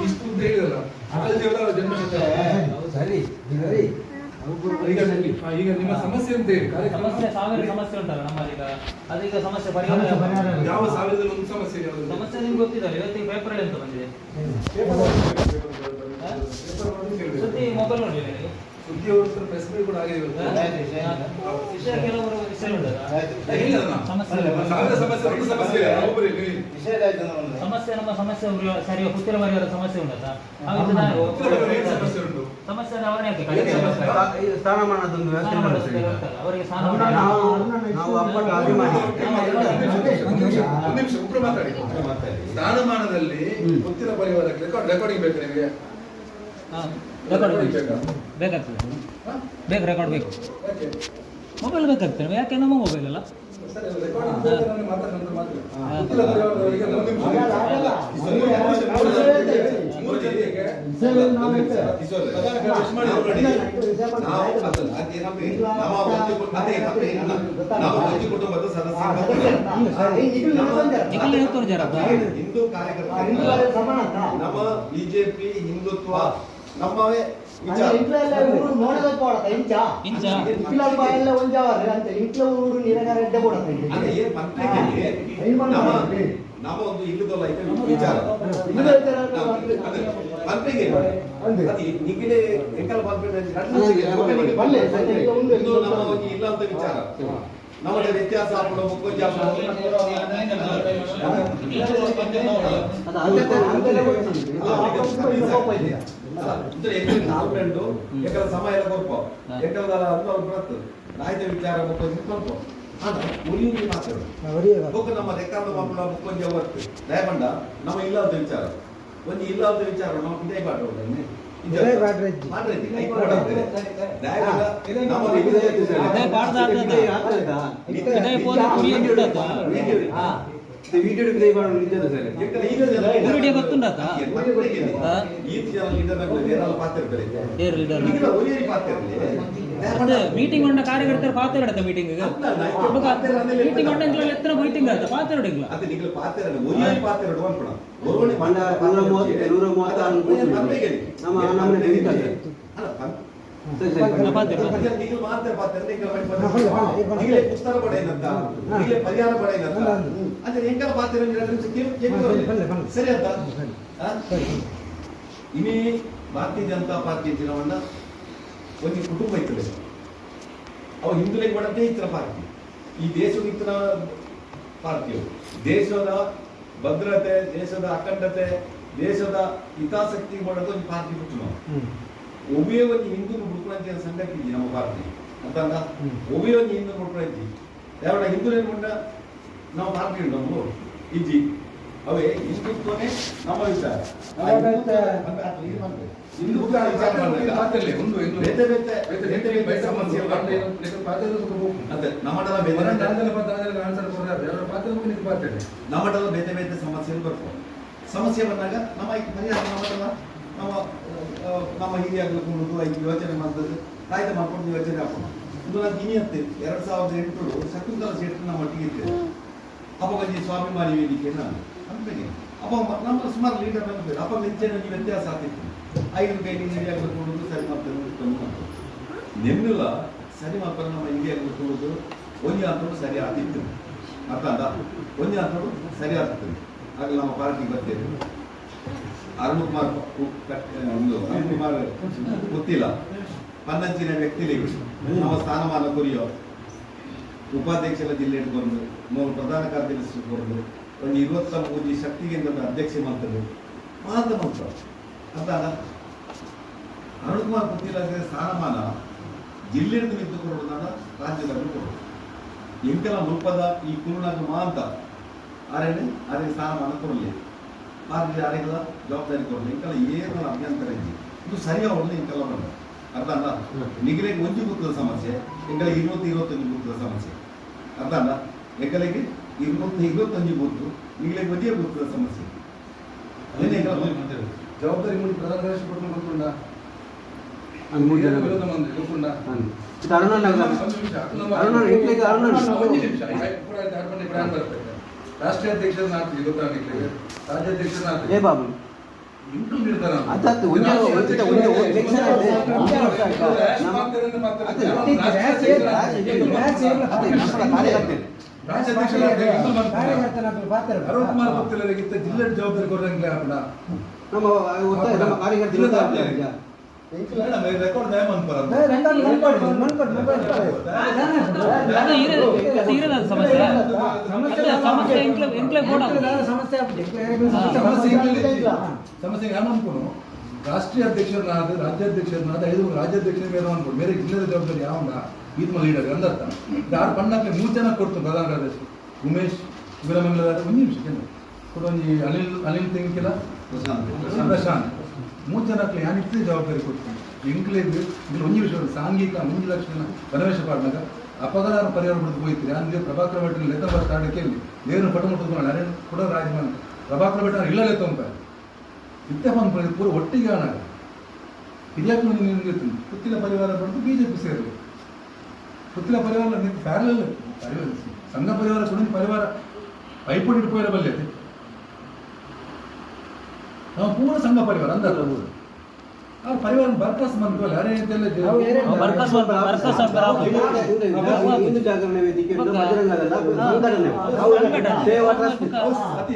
ಇಷ್ಟು ಅಂತ ಹೇಳಿದಲ್ಲ. ಸರಿ ಸರಿ. ಈಗ ಈಗ ನಿಮ್ಮ ಸಮಸ್ಯೆ ಅಂತ ಹೇಳಿ? ಸಮಸ್ಯೆ ಸಾವಿರ ಸಮಸ್ಯೆ ಉಂಟಲ್ಲ ನಮ್ಮದೀಗ ಅದೀಗ ಸಮಸ್ಯೆ ಪರಿಹಾರ ಸಮಸ್ಯೆ ಪರಿಹಾರ ಯಾವ- ಸಾವಿರದಲ್ಲಿ ಒಂದು ಸಮಸ್ಯೆ ಯಾವುದು? ಸಮಸ್ಯೆ ನಿಮ್ಗೆ ಗೊತ್ತಿಲ್ಲ ಇವತ್ತಿಗೆ ಪೇಪರ್ ಅಲ್ಲಿ ಎಂತ ಬಂದಿದೆ. ಸುದ್ದಿ ಮೊಬೈಲ್ ನೋಡಿ ಪ್ರೆಸ್ ಮೀಟ್ ಕೂಡ ಆಗಿದೆ. ಸಮಸ್ಯೆ ನಮ್ಮ ಸಮಸ್ಯೆ ಸರಿ ಉತ್ತರ ಬರೆಯುವ ಸಮಸ್ಯೆ ಉಂಟಲ್ಲ? ಸಮಸ್ಯೆ ಉಂಟು? ಸಮಸ್ಯೆ ಅವನೇ ಯಾಕೆ ಏನು ಸಮಸ್ಯೆ? ಕಡಿಮೆ ಸ್ಥಾನಮಾನದೊಂದು ಅವರಿಗೆ ಸ್ನಾನ ನಾವು ಮಾಡಿ- ನಾವು ಅಪ್ಪಟ ಒಂದು ನಿಮಿಷ, ಒಂದು ನಿಮಿಷ ಒಬ್ರು ಮಾತಾಡಿ. ಸ್ಥಾನಮಾನದಲ್ಲಿ. ಗೊತ್ತಿಲ್ಲ ಪರಿವಾರಕ್ಕೆ ರೆಕಾರ್ಡ್ ರೆಕಾರ್ಡಿಂಗ್ ಬೇಕು ನಿಮಗೆ. ಬೇಕಾಗ್ತದೆ. ಬೇಕು ರೆಕಾರ್ಡ್ ಬೇಕು. ಮೊಬೈಲ್ ಬೇಕಾಗ್ತದೆ. ಯಾಕೆ ನಮ್ಮ ಮೊಬೈಲ್ ಅಲ್ಲ? ಕುಟುಂಬದ ಸದಸ್ಯರು ಹಿಂದೂ ಕಾರ್ಯಕರ್ತರು. ನಮ್ಮ ಬಿಜೆಪಿ ಹಿಂದುತ್ವ ನಮ್ಮವೇ ನಮ್ಮ ಒಂದು ಇಲ್ಲದಲ್ಲ ವಿಚಾರ. ಮಂತ್ರಿಗೆ ನಿಗಿಲೆ ಎಂಕಲ್ ಬಂದ್ಬಿಟ್ಟು ನಮ್ಮ ಒಂದು ಇಲ್ಲ ಅಂತ ವಿಚಾರ. ನಮಗೆ ವ್ಯತ್ಯಾಸ ಆಗ್ಬಿಡೋ ನಾಲ್ಕು ಎಕರ ಸಮಯ ಎಲ್ಲ ಕೊರ್ಪ ಎಕರದ ಅನುಭವ ಬರುತ್ತೆ? ರಾಯ್ದ ವಿಚಾರ ಮುಕ್ಕೊಂಜಿ ಕೊರ್ಪ ಉಳಿಯುವುದು ನಮ್ಮ ರೆಕಾರ್ಡ್ ಮಕ್ಕಳ ಮುಕ್ಕೊಂಜಿ ಅವತ್ತು ದಯಪಂಡ ನಮ್ಮ ಇಲ್ಲ ಅಂತ ವಿಚಾರ. ಒಂದು ಇಲ್ಲ ಅಂತ ವಿಚಾರ ನಮ್ಮ ಇದೇ ಬಾಡ್ರು ಇದೇ ಬಾಡ್ರು ಇಜ್ಜಿ. ಇದೇ ಬಾಡ್ದ ಆಗ್ತದೆ. ಇದೇ ಪೋದು ಕುರಿಯ ಬಿಡತ್ತ? ವಿಡಿಯೋ ವಿಡಿಯೋ ಮಾಡಿ ನಿಜದ ಸರ್ ಊರಿಗೆ ಗೊತ್ತುಂಡಾತ? ಹಾ? ಏರ್ ಲೀಡರ್ ಅದೇ ಮೀಟಿಂಗ್ ಉಂಡ ಕಾರ್ಯಕರ್ತರ ಪಾತ್ರ ಇಡತ್ತ ಮೀಟಿಂಗ್ ಮೀಟಿಂಗ್ ಉಂಡ ಎತ್ತರ ಮೀಟಿಂಗ್ ಆತ ಪಾತ್ರ ಇಡಂಗಿಲ್ಲ ಅದು ನಿಗಲು ಪಾತ್ರ ಒರಿಯರಿ ಪಾತ್ರ ಅನ್ಕೊಣ ಒರೋಣಿ ಪಂಡ ನೂರ ಮೂವತ್ತು ನೂರ ಮೂವತ್ತಾರು ಕೂತ್ರು. ನಮ್ಮ ನಮ್ಮನೆ ನಿಂತಲ್ಲ ಸರಿ ಸರಿ ಈಗಲೇ ಪರಿಹಾರ ಅಂದ್ರೆ ಪಾತ್ರ ಸರಿ ಅಂತ? ಭಾರತೀಯ ಜನತಾ ಪಾರ್ಟಿ ಚುನಾವಣೆ ಒಂದು ಕುಟುಂಬ ಇತ್ತಲೆ ಅವ ಹಿಂದುಳಿಗೆ ಬಡದೇ ಇತ್ರ ಪಾರ್ಟಿ. ಈ ದೇಶದ ಇತರ ಪಾರ್ಟಿಯು ದೇಶದ ಭದ್ರತೆ ದೇಶದ ಅಖಂಡತೆ ದೇಶದ ಹಿತಾಸಕ್ತಿ ಮಾಡೋದು ಒಂದು ಪಾರ್ಟಿ ನಾವು. ಒಬ್ಬೇ ಒಂದು ಹಿಂದೂ ಅಂತ ಸಂಗತಿ ಇದೆ ನಮ್ಮ ಭಾರತೀಯ ಅಂತ ಹ್ಮ್. ಒಬ್ಬೇ ಒಂದು ಹಿಂದೂ ಹುಡುಕುವಂತಿ ಯಾವಣ ಹಿಂದೂ ಏನ್ಕೊಂಡ ನಾವು ಭಾರತೀಯ ನಮ್ಮ ಇಜ್ಜಿ ಅವೇ ಹಿಂದುತ್ವನೇ ನಮ್ಮ ವಿಚಾರ. ಹಿಂದೂ ವಿಚಾರ ಒಂದು ಬೇತೆ ಬೇತೆ ಬೇತೆ ಬೇತೆ? ಸಮಸ್ಯೆ ಅದೇ ಬೇತೆ ಬೇತೆ ಸಮಸ್ಯೆಗಳು ಬರ್ತವೆ. ಸಮಸ್ಯೆ ಬಂದಾಗ ನಮ್ಮ ಪರಿಹಾರ ನಮ್ಮಟದ ನಮ್ಮ ನಮ್ಮ ಹಿರಿಯಾಗಲು ಕೊಡುದು ಐದು ಯೋಚನೆ ಮಾಡ್ತದೆ. ಕಾಯ್ದೆ ಮಾಡ್ಕೊಂಡು ಯೋಚನೆ ಹಾಕೋಣ. ಇದು ನಾನು ಇನಿಯತ್ತೆ ಎರಡು ಸಾವಿರದ ಎಂಟು ಶಕುಂತಲ ನಮ್ಮ ಒಟ್ಟಿಗೆ ಅಪ್ಪ ಬಂದು ಸ್ವಾಭಿಮಾನಿ ವೇದಿಕೆ ನಾನು ಅಂತಾನೆ ಅಪ್ಪ ನಮ್ಮ ಸುಮಾರು ಲೀಡರ್ ಬಂದಿದ್ದಾರೆ ಅಪ್ಪ ಮೆಚ್ಚನೆ ನೀವು ವ್ಯತ್ಯಾಸ ಆಗ್ತಿತ್ತು. ಐದು ಕೈ ಹಿರಿಯಾಗಲು ಕೊಡುದು ಸರಿ ಮಾಡ್ತಾರೆ. ನಿಮ್ಮಿಲ್ಲ ಸರಿ ಮಾಡ್ತಾರೆ ನಮ್ಮ ಹಿರಿಯಾಗಲು ಕೊಡುದು ಒಂದು ಅಂತೂ ಸರಿ ಆಗ್ತಿತ್ತು. ಅರ್ಥ ಅದ ಒಂದು ಸರಿ ಆಗ್ತದೆ ಆಗ ನಮ್ಮ ಪಾರ್ಟಿಗೆ ಬರ್ತೇವೆ ಅರುಣ್ ಕುಮಾರ್ ಒಂದು ಅರುಣ್ ಕುಮಾರ್ ಗೊತ್ತಿಲ್ಲ. ಪನ್ನಂಚಿನ ವ್ಯಕ್ತಿಲಿಗಳು ನಮ್ಮ ಸ್ಥಾನಮಾನ ಕೊರಿಯೋ. ಉಪಾಧ್ಯಕ್ಷರ ಜಿಲ್ಲೆ ಇಟ್ಕೊಂಡು ಮೂರು ಪ್ರಧಾನ ಕಾರ್ಯದರ್ಶಿ ಇಟ್ಕೊಂಡು ಒಂದು ಇವತ್ತ ಮೂಜಿ ಶಕ್ತಿ ಕೇಂದ್ರದ ಅಧ್ಯಕ್ಷ ಮಾಡ್ತಾರೆ. ಮಾತ್ರ ಮಾತ್ರ. ಅಂತ ಅರುಣ್ ಕುಮಾರ್ ಗೊತ್ತಿಲ್ಲ ಅಂದ್ರೆ ಸ್ಥಾನಮಾನ ಜಿಲ್ಲೆ ನಿಂತು ಕೊಡೋದನ್ನ ರಾಜ್ಯದಲ್ಲಿ ಕೊಡೋದು. ಎಂಕಲ ಮುಲ್ಪದ ಈ ಕುರುನಾಗ ಮಾಂತ ಆರೇನೆ? ಅದೇ ಸ್ಥಾನಮಾನ ಕೊಡಲಿ. ಆದ್ರೆ ಯಾರಿಗೆಲ್ಲ ಜವಾಬ್ದಾರಿ ಕೊಡಲಿ ಎಂಕಲ ಏನು ಅಭ್ಯಂತರ ಇದೆ ಇದು ಸರಿಯಾಗಿ ಎಂಕಲ ಬಂದ ಅರ್ಥ ಅಲ್ಲ ನಿಗಲಿಗೆ ಒಂಜಿ ಗುತ್ತದ ಸಮಸ್ಯೆ ಎಂಕಲಿಗೆ ಇರುವತ್ತು ಇರುವತ್ತೊಂದು ಗುತ್ತದ ಸಮಸ್ಯೆ ಅರ್ಥ ಅಲ್ಲ ಎಂಕಲಿಗೆ ಇರುವತ್ತು ಇರುವತ್ತೊಂದು ಗುತ್ತು ನಿಗಲಿಗೆ ಒಂದೇ ಗುತ್ತದ ಸಮಸ್ಯೆ ಎಂಕಲ. ಜವಾಬ್ದಾರಿ ಮುಂದೆ ಪ್ರಧಾನ ಕಾರ್ಯದರ್ಶಿ ಗೊತ್ತುಂಡ ಅರುಣ ಅರುಣ ಅರುಣ ರಾಷ್ಟ್ರೀಯ ಅಧ್ಯಕ್ಷರನ್ನ ಹಾಕ್ತೀವಿ ಗೊತ್ತಾ ನಿಕ್ಲಿಗೆ ರಾಜ್ಯಾಧ್ಯಕ್ಷರನ್ನ ಏ ಹಾಕ್ತೀವಿ. ಬಾಬು. ಇಂಕ್ಲೂಡ್ ಇರ್ತಾರ ಅದಾತು, ಒಂದೇ- ಒಂದೇ- ಒಂದೇ- ಒಂದೇ election ಆಯ್ತು. ಒಂದೇ ವರ್ಷ ಆಯ್ತು. ನಮ್ಮ- ಅದು ಅದೇ ನಮ್ಮ ಕಾರ್ಯಕರ್ತೆ ಅರವತ್ಮಾರು ಗೊತ್ತಿಲ್ಲದಾಗಿತ್ತ ಜಿಲ್ಲೆ ಜವಾಬ್ದಾರಿ ಕೊಡಂಗಿಲ್ಲ ನಮ್ಮ ಕಾರ್ಯಕರ್ತರು ಸಮಸ್ಯೆ ರಾಷ್ಟ್ರೀಯ ಅಧ್ಯಕ್ಷರನ್ನಾದ ರಾಜ್ಯಾಧ್ಯಕ್ಷರನ್ನಾದ ಐದು ರಾಜ್ಯಾಧ್ಯಕ್ಷರ ಮೇಲೆ ಅನ್ಕೊಂಡು ಬೇರೆ ಜಿಲ್ಲೆಯ ಜವಾಬ್ದಾರಿ ಯಾವಂದ ಈತ ಲೀಡರ್ ಅಂದರ್ಥ ಯಾರು ಬಣ್ಣಕ್ಕೆ ಮೂರು ಜನ ಕೊಡ್ತು ಪ್ರಧಾನ ಕಾರ್ಯದರ್ಶಿ ಉಮೇಶ್ ವೀರಮಂಗಲ ಒಂದು ನಿಮಿಷ ಕೊಡೋ ಅನಿಲ್ ಅನಿಲ್ ಅನಿಲ್ ತೆಂಕಿಲ ಪ್ರಶಾಂತ್ ಮೂರು ಜನಕ್ಕೆ ಯಾನಿತ್ತು ಜವಾಬ್ದಾರಿ ಕೊಡ್ತೀನಿ ಎಂಕ್ಲೇಗ್ ಇಲ್ಲಿ ಒಂದು ವಿಷಯ ಸಾಂಘಿಕ ಮುಂಜು ಲಕ್ಷಣ ಗಣವೇಶ ಪಾಡ್ನಾಗ. ಅಪಘಾತ ಪರಿಹಾರ ಬಿಡ್ದು ಹೋಯ್ತು ಅಂದ್ರೆ ಪ್ರಭಾಕರ ಭಟ್ ಲೆಕ್ಕ ಬಸ್ ಸ್ಟಾರ್ಡಕ್ಕೆ ಇಲ್ಲಿ. ದೇವ್ರನ್ನ ಪಟ ಮುಟ್ಟು ನರೇಂದ್ರ ಕೂಡ ರಾಜಮಾನ ಪ್ರಭಾಕರ ಭಟ್ ಇಲ್ಲ ಲೆತ್ತಂಪ ಇತ್ತೆ ಬಂದು ಪೂರ ಒಟ್ಟಿಗೆ ಹಣ ಹಿರಿಯಕ್ಕೆ ನಿಮಗೆ ಪುತ್ತಿನ ಪರಿವಾರ ಬಂದು ಬಿಜೆಪಿ ಸೇರಲಿ ಪುತ್ತಿನ ಪರಿವಾರ ನಿಂತು ಪ್ಯಾರಲಲ್ ಪರಿವಾರ ಸಂಘ ಪರಿವಾರ ಕೂಡ ಪರಿವಾರ. ಪೈಪೋಟಿ ಇಟ್ಕೋಯಿರ ಬಲ್ಲೆ. ನಾವು ಪೂರ ಸಂಘ ಪರಿವಾರ ಅಂದಲ್ಲ ಆ ಪರಿವಾರ ಬರ್ಕಾಸ್ ಬಂದ್ವಲ್ಲ ಅರೆ ಅಂತೆಲ್ಲ ಬರ್ಕಸ್ ಬರ್ಕಸ್ ಹಿಂದೆ- ಹಿಂದೆ- ಹಿಂದೆ ಹಿಂದೂ ಜಾಗರಣೆ ವೇದಿಕೆ ಉಂಟು, ಬಜರಂಗ ದಳ, ಸಂಘಟನೆ ಅವು ಸೇವಾ ಟ್ರಸ್ಟ್.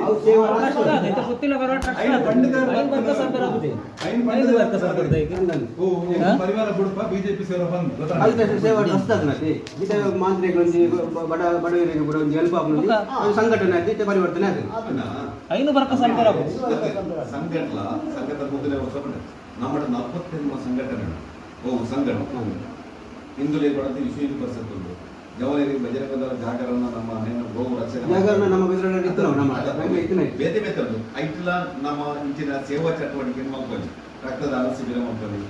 ಅವು ಸೇವಾ ಟ್ರಸ್ಟ್. ಗೊತ್ತಿಲ್ಲ ಬರೋ ಐದು ಪಂಡಿತ ಬರ್ಕಸ್ ಅಂತ ಆಗುದೇ ಐದು ಐದು ಪಂಡಿತ ಬರ್ಕಸ್ ಅಂತ ಈಗ ಓ ಪರಿವಾರ ಬಿಡುಪ ಬಿಜೆಪಿ ಸೇರೋ ಬಂದು. ಅದು ಸೇವಾ ಟ್ರಸ್ಟ್ ಅದನ್ನತಿ ಇತ ಮಾಂತ್ರಿಗಳಿಗೆ ಬಡ ಬಡವರಿಗೆ ಒಂದು ಹೆಲ್ಪ್ ಆಗ್ಲಿ ಅದು ಸಂಘಟನೆ ಪರಿವರ್ತನೆ ಆಗುತ್ತೆ ಐನು ಬರ್ಕಸ್ ಮೊದಲೇ ವರ್ಷ നമ്മുടെ ನಲವತ್ತೆಂಟು ಸಂಘಟನೆ ಓ ಸಂಘಟನೆ ಹಿಂದುಳಿ ಬಡತಿ ವಿಶ್ವ ಹಿಂದೂ ಪರಿಷತ್ ಉಂಟು ಜವನೇರಿ ಬಜರಂಗ ದಳ ಜಾಗರಣ ನಮ್ಮ ನೇನ ಗೋ ರಕ್ಷಣೆ ಜಾಗರಣ ನಮ್ಮ ಬೆದರಲ್ಲಿ ಇತ್ತು ನಾವು ನಮ್ಮ ಹಂಗೆ ಇತ್ತು ಬೇತೆ ಬೇತೆ ಉಂಟು ಐಟಿಲ ನಮ್ಮ ಇಂಚಿನ ಸೇವಾ ಚಟುವಟಿಕೆ ಮಲ್ಪಲ್ಲಿ ರಕ್ತದಾನ ಶಿಬಿರ ಮಲ್ಪಲ್ಲಿ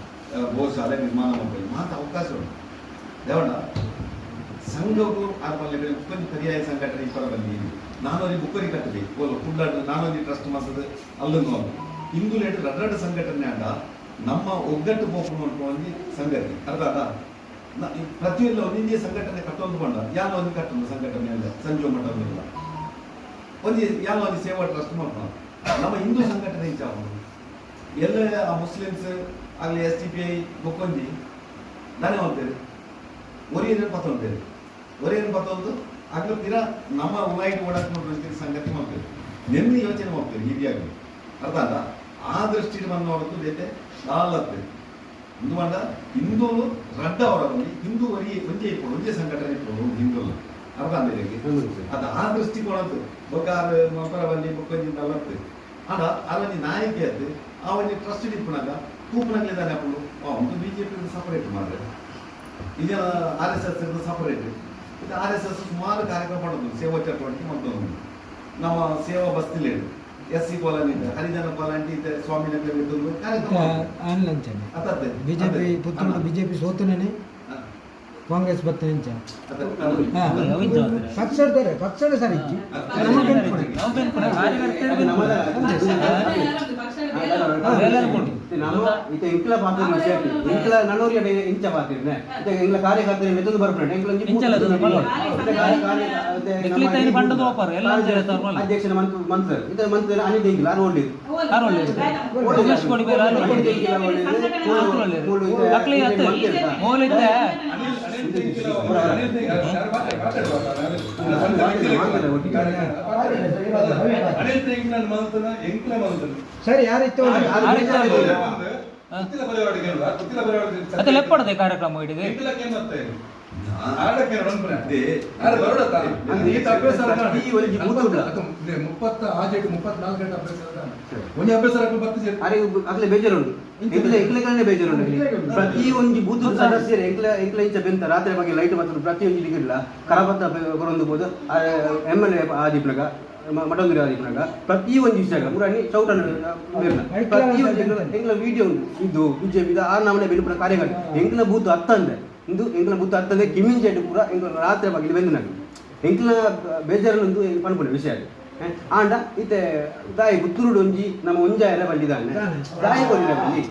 ಗೋಶಾಲೆ ನಿರ್ಮಾಣ ಮಲ್ಪಲ್ಲಿ ಮಾತ ಅವಕಾಶ ಉಂಟು ದೇವಣ್ಣ ಸಂಘವು ಆರ್ಪಲ್ಲಿ ಉಪ್ಪನಿ ಪರ್ಯಾಯ ಸಂಘಟನೆ ಇಪ್ಪರ ಬಂದಿ ನಾನೊಂದು ಬುಕ್ಕರಿ ಕಟ್ಟದೆ ಓಲು ಕುಡ್ಲಾಡ್ ನಾನೊಂದು ಟ್ರಸ್ಟ್ ಮಾಡ್ತದೆ ಅಲ್ಲನ್ನು ಅಲ್ಲ ಇಂದು ಲೇಟ್ ರಡ್ರಡ್ ಸಂಘಟನೆ ಆಡ ನಮ್ಮ ಒಗ್ಗಟ್ಟು ಮೋಪ ಮಾಡ್ಕೊಂಡು ಸಂಘಟನೆ ಅರ್ಥ ಅಲ್ಲ ಪ್ರತಿಯೊಂದು ಒಂದು ಸಂಘಟನೆ ಕಟ್ಟೊಂದು ಬಂಡ ಯಾರು ಒಂದು ಕಟ್ಟೊಂದು ಸಂಘಟನೆ ಅಲ್ಲ, ಸಂಜೆ ಮಠವಿಲ್ಲ ಒಂದು ಯಾವ ಒಂದು ಸೇವಾ ಟ್ರಸ್ಟ್ ಮಾಡ್ಕೊಂಡು. ನಮ್ಮ ಹಿಂದೂ ಸಂಘಟನೆ ಇಚ್ಛಾ ಎಲ್ಲ ಆ ಮುಸ್ಲಿಮ್ಸ್ ಆಗಲಿ ಎಸ್ ಟಿ ಪಿ ಐ ಬೊಕ್ಕೊಂಜಿ ನಾನೇ ಮಾಡ್ತೇವೆ ಒರಿಯನ್ ಪತ್ತ ಅಂತೇವೆ ಒರಿಯನ್ ಪತ್ತ ಒಂದು ತೀರಾ ನಮ್ಮ ಉನಾಯಿಟ್ ಓಡಾಕ್ ಸಂಗತಿ ಮಾಡ್ತೇವೆ ನೆಮ್ಮದಿ ಯೋಚನೆ ಮಾಡ್ತೇವೆ ಹಿರಿಯಾಗಿ ಅರ್ಥ ಅಲ್ಲ ಆ ದೃಷ್ಟಿಯಲ್ಲಿ ಬಂದು ನೋಡೋದು ಬೇತೆ ನಾಲ್ಕು ಇಂದು ಮಂಡ ಹಿಂದೂ ರಡ್ಡ ಅವರ ಬಂದು ಹಿಂದೂ ಒರಿ ಒಂದೇ ಇಪ್ಪಡು ಒಂಜೆ ಸಂಘಟನೆ ಇಪ್ಪಡು ಹಿಂದೂ ಅರ್ಥ ಅಂದ್ರೆ ಅದು ಆ ದೃಷ್ಟಿಕೋನದ್ದು ಬೊಕ್ಕಾರು ಬಂದು ಬೊಕ್ಕೊಂಜಿ ನಲವತ್ತು. ಆಡ ಅವನಿ ನಾಯಕಿ ಅದು ಅವನಿ ಟ್ರಸ್ಟ್ ಇಪ್ಪನಾಗ ಕೂಪನಾಗ್ಲಿ ತಾನೆ ಅಪ್ಪಳು. ಅವನು ಬಿ ಜೆ ಪಿ ಸಪರೇಟ್ ಮಾಡಿದ್ರೆ ಈಗ ಆರ್ ಎಸ್ ಎಸ್ ಸಪರೇಟ್ ಇದು ಆರ್ ಎಸ್ ಎಸ್ ಸುಮಾರು ಕಾರ್ಯಕ್ರಮ ಮಾಡೋದು, ಸೇವಾ ಚಟುವಟಿಕೆ ಮತ್ತೊಂದು ನಮ್ಮ ಸೇವಾ ಬಸ್ತಿಲಿ. ಎಸ್ ಸಿ ಕಾಲನಿ ಹರಿಜನ ಕಾಲನಿ ಇದೆ ಸ್ವಾಮಿ ನಗರ ಇದ್ದದ್ದು ಕಾರ್ಯಕ್ರಮ. ಮಾಡೋದು. ಆನ್ಲಂಚನೆ. ಅದೇ ಬಿಜೆಪಿ ಪುತ್ತೂರು ಬಿಜೆಪಿ ಸೋತನೇನೆ ಕಾಂಗ್ರೆಸ್ ಬತ್ತನೆಂಚ ಹಾ. ಪಕ್ಷಡ್ತಾರೆ ಪಕ್ಷದ ಸರ್. ಇಚ್ಚಿ ಇತ ಎಂಕ್ಲ ಪಾತ್ರ ವಿಷಯ ಎಂಕ್ಲ ನನ್ನೂರಿ ಅಡೆ ಇಂಚ ಪಾತಿರ್ನೆ ಇತ ಎಂಕ್ಲ ಕಾರ್ಯಕರ್ತರ ಮೆತ್ತದು ಬರ್ಪುಂಡು ಎಂಕ್ಲ ಒಂಜಿ ಇಂಚಲ ಅದು ನಮ್ಮ ಇತ ಕಾರ್ಯ ಕಾರ್ಯ ಅದೇ ನಮ್ಮ ಎಂಕ್ಲಿತ ಏನು ಎಲ್ಲ ಮಲ್ಲ. ಅಧ್ಯಕ್ಷನ ಮಂತ್ರ ಮಂತ್ರ ಇತ ಮಂತ್ರ ಅನಿಲ್ ದೇಗಿಲ? ಉಮೇಶ್ ಕೊಡಿ ಬೇರೆ ಮೌಲಿದ್ದೆ ಅನಿಲ್ ತೆಂಗಿನ ಮಂತನ ಎಂಕ್ಲ ಮಂತನ ಸರಿ ಯಾರಿತ್ತು ಅದು. ಮತ್ತೆ ಲೆಪ್ಪಡದೆ ಕಾರ್ಯಕ್ರಮ. ಅದೇ. ಅದು ಇದೆ, ಮುಪ್ಪತ್ತ ಆಜೆಟ್ ಮುಪ್ಪತ್ನಾಲ್ಕು ಗಂಟೆ ಅಭ್ಯಾಸ ಅಲ್ಲ. ಒಂದೇ ಅಭ್ಯಾಸ ಎಂಕ್ಲೆಗಳನ್ನೇ ಬೇಜಾರುಂಡು ಪ್ರತಿ ಒಂಜಿ ಬೂತ್ ಸದಸ್ಯರು ಎಂಕ್ಲ ಎಂಕ್ಲ ಇಂಚ ಬೆಂತ ರಾತ್ರಿ ಬಗ್ಗೆ ಲೈಟ್ ಮಾತ್ರ ಪ್ರತಿಯೊಂದು ಒಂಜಿ ಕರಪತ್ರ ಕರಬತ್ತ ಕೊರೊಂದು ಬೋದು ಎಂ ಎಲ್ ಎ ಆದಿಪ್ನಗ ಮಟಂಗಿರಿ ಆದಿಪ್ನಗ ಪ್ರತಿ ಒಂಜಿ ವಿಷಯ ಮುರಾನಿ ಚೌಟನ ಪ್ರತಿ ಒಂಜಿ ಎಂಕ್ಲ ವಿಡಿಯೋ ಉಂಟು. ಇದು ಬಿಜೆಪಿ ಆ ನಮ್ಮನೆ ಬೆలుపుನ ಕಾರ್ಯಕರ್ತ ಎಂಕ್ಲ ಬೂತ್ ಹತ್ತಂದೆ ಇಂದು ಎಂಕ್ಲ ಬೂತ್ ಹತ್ತಂದೆ ಕಿಮಿಂಜೆಡ್ ಪೂರ ಎಂಕ್ಲ ರಾತ್ರಿ ಬಗ್ಗೆ ಬೆಂದು ನಗ. ಎಂಕ್ಲ ಬೇಜಾರಲ್ಲೊಂದು ಪನ್ಪುನ ವಿಷಯ ಅದು. ಆಂಡ ಇತ್ತೆ ದಾಯಿ ಗುತ್ತುರುಡು ಒಂಜಿ ನಮ್ಮ ಒಂಜಾಯರ ಬಂದಿದ್ದಾನೆ ದಾಯಿ ಕೊಡಿನ ಬಂದಿ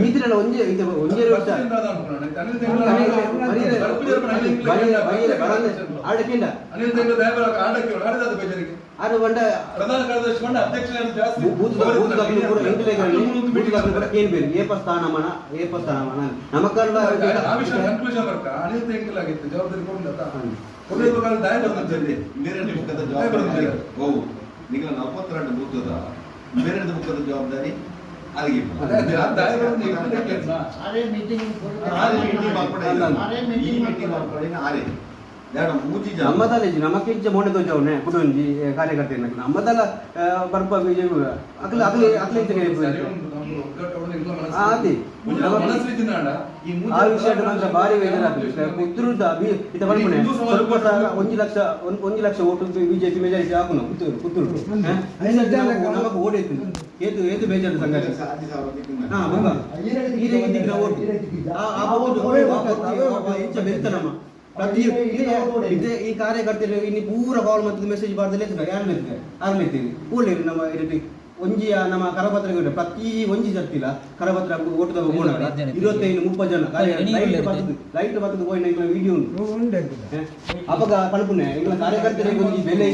ಈತಿರಲ್ಲ ಒಂಜೆ ಇದು ಒಂಜೆ ವರ್ಷ ಆಡಕ್ಕಿಂಡ ಆಡು ಬಂಡ ಬೇರೆ ಏಪ ಸ್ಥಾನಮಾನ ಏಪ ಸ್ಥಾನಮಾನ ನಮಕಲ್ಲ ಜವಾಬ್ದಾರಿ ಹೋಗು ನಿಖಿಲ ನಲವತ್ತೆರಡು ಬೂತದ ಬೇರೆ ಮುಖದ ಜವಾಬ್ದಾರಿ? ಆರೆ ಮೀಟಿಂಗ್ ಆರೇ ಮೀಟಿಂಗ್ ಮಾಡ್ಕೊಳ್ಳಿ ಆರೆ ನಮ್ಮದಲ್ಲ ನಮಕ್ಕೆ ಇಜ್ಜ ಮೊನ್ನೆ ತೋಜವನೆ ಕುಟುಂಜಿ ಕಾರ್ಯಕರ್ತೆ ನಮ್ಮದಲ್ಲ ಬರ್ಪ ಬಿಜೆಪಿ ಅಕ್ಲ ಅಕ್ಲ ಅಕ್ಲ ಸರಿ ಉಂಟು ಆದಿ ಈ ಆ ವಿಷಯ ಪ್ರಧಾನ ಬೇಜಾರಾಗ್ತದೆ ಕಾರ್ಯದರ್ಶಿ ಪುತ್ತೂರುದ ಬಿ ಇತ ಬರ್ಪುಣೆ ಸ್ವಲ್ಪ ಒಂಜಿ ಲಕ್ಷ ಒಂದ್ ಒಂಜಿ ಲಕ್ಷ ಓಟು ಬಿಜೆಪಿ ಮೆಜಾರಿಟಿ ಹಾಕುನು. ಪುತ್ತೂರು ಪುತ್ತೂರು ನಮಗ ಓಡೈತು ಏತು ಏತು ಬೇಜಾರು ಸಂಗತಿ ಹಾ ಬಂಗ ಈಗ ಇದ್ದಿನ ಓಟು. ಆ ಓಟು ವಾಪಸ್ ಇಂಚ ಬೆಲ್ತನಮ್ಮ ಪ್ರತಿ ಇದೇ- ಇದೇ ಈ ಕಾರ್ಯಕರ್ತರು ಇನ್ನು ಪೂರ ಕಾಲ್ ಮತ್ತು ಮೆಸೇಜ್ ಬರ್ದಲ್ಲೇ ಯಾರು ಲೆತ್ತಿದ್ದಾರೆ ಯಾರು ಲೆತ್ತೀರಿ ಕೂಡಲೇ ನಮ್ಮ ಇರಟಿ ಒಂಜಿ ಆ ನಮ್ಮ ಕರಪತ್ರ ಪ್ರತಿ ಒಂಜಿ ಜರ್ತಿಲ್ಲ ಕರಪತ್ರ ಓಟದ ಇರುವತ್ತೈದು ಮುಪ್ಪ ಜನ. ಲೈಟ್ ಬರ್ತದೆ. ಬರ್ತದೆ ಹೋಗಿ ವಿಡಿಯೋ ಉಂಟು. ಕಲ್ಪನೆ. ಈಗ ಕಾರ್ಯಕರ್ತರಿಗೆ ಒಂದು ಬೆಲೆ